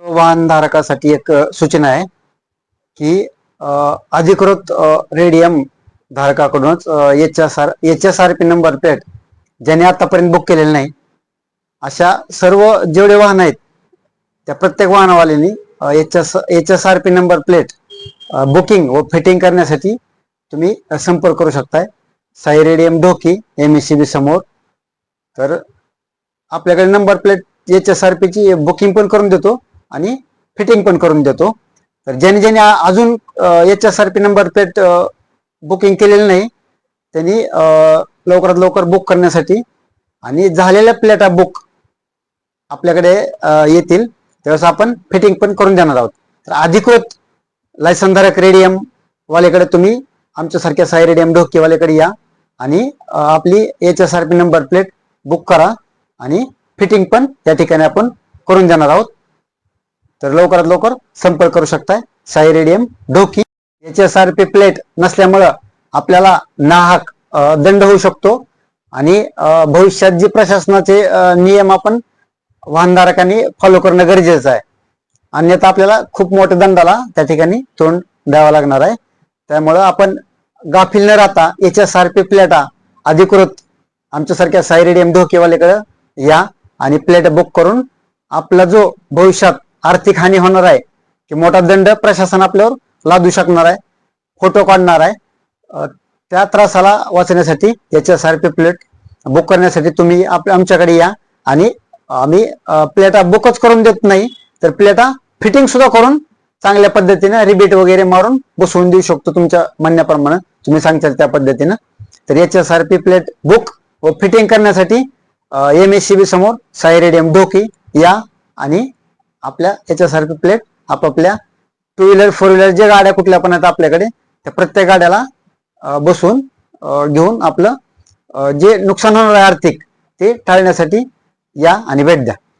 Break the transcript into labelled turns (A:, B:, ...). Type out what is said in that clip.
A: वाहनधारकासाठी एक सूचना आहे की अधिकृत radium धारकाकडूनच H S R H S R P number plate ज्याने आतापर्यंत बुक केलेलं नाही अशा सर्व जेवढे वाहन आहेत त्या प्रत्येक वाहनवाल्यांनी H S H S R P number plate booking व फिटिंग करण्यासाठी तुम्ही संपर्क करू शकताय. Sai radium Dhoki M S C B समोर. तर आपल्याकडे number plate H S R पीची बुकिंग पण करून देतो. आणि फिटिंग पण करून देतो. तर ज्याने ज्याने अजून H S R P number plate booking केलेलं नाही त्यांनी लवकरात लवकर बुक करण्यासाठी आणि झालेल्या प्लेटा बुक आपल्याकडे येतील. त्यावेळेस आपण फिटिंग पण करून देणार आहोत. तर अधिकृत लायसनधारक रेडियम वालेकडे तुम्ही आमच्यासारख्या साई रेडियम ढोकेवाल्याकडे या आणि आपली H S R P number plate book करा आणि फिटिंग पण त्या ठिकाणी आपण करून देणार आहोत. तर लवकरात लवकर संपर्क करू शकताय. Sai radium Dhoki H S R P plate नसल्यामुळं आपल्याला नाहक दंड होऊ शकतो. आणि भविष्यात जे प्रशासनाचे नियम आपण वाहनधारकांनी फॉलो करणं गरजेचं आहे. अन्यथा आपल्याला खूप मोठ्या दंडाला त्या ठिकाणी तोंड द्यावं लागणार आहे. त्यामुळं आपण गाफील न राहता एच एस आर पी प्लेटा अधिकृत आमच्यासारख्या साई रेडियम धोकेवाल्याकडे या आणि प्लेट बुक करून आपला जो भविष्यात आर्थिक हानी होणार आहे की मोठा दंड प्रशासन आपल्यावर लादू शकणार आहे फोटो काढणार आहे. त्या त्रासाला वाचण्यासाठी H S R P plate book करण्यासाठी तुम्ही आप आमच्याकडे या आणि आम्ही प्लेटा बुकच करून देत नाही तर प्लेटा फिटिंग सुद्धा करून चांगल्या पद्धतीने रिबीट वगैरे मारून बसवून देऊ शकतो तुमच्या म्हणण्याप्रमाणे. तुम्ही सांगताल त्या पद्धतीनं. तर H R P plate book व फिटिंग करण्यासाठी एम एस सी बी समोर साई रेडियम डोकी या आणि आपल्या एच प्लेट आपापल्या टू व्हीलर फोर व्हीलर जे गाड्या कुठल्या पण आहेत आपल्याकडे त्या प्रत्येक गाड्याला बसून घेऊन आपलं जे नुकसान होणार आहे आर्थिक ते टाळण्यासाठी या आणि भेट द्या.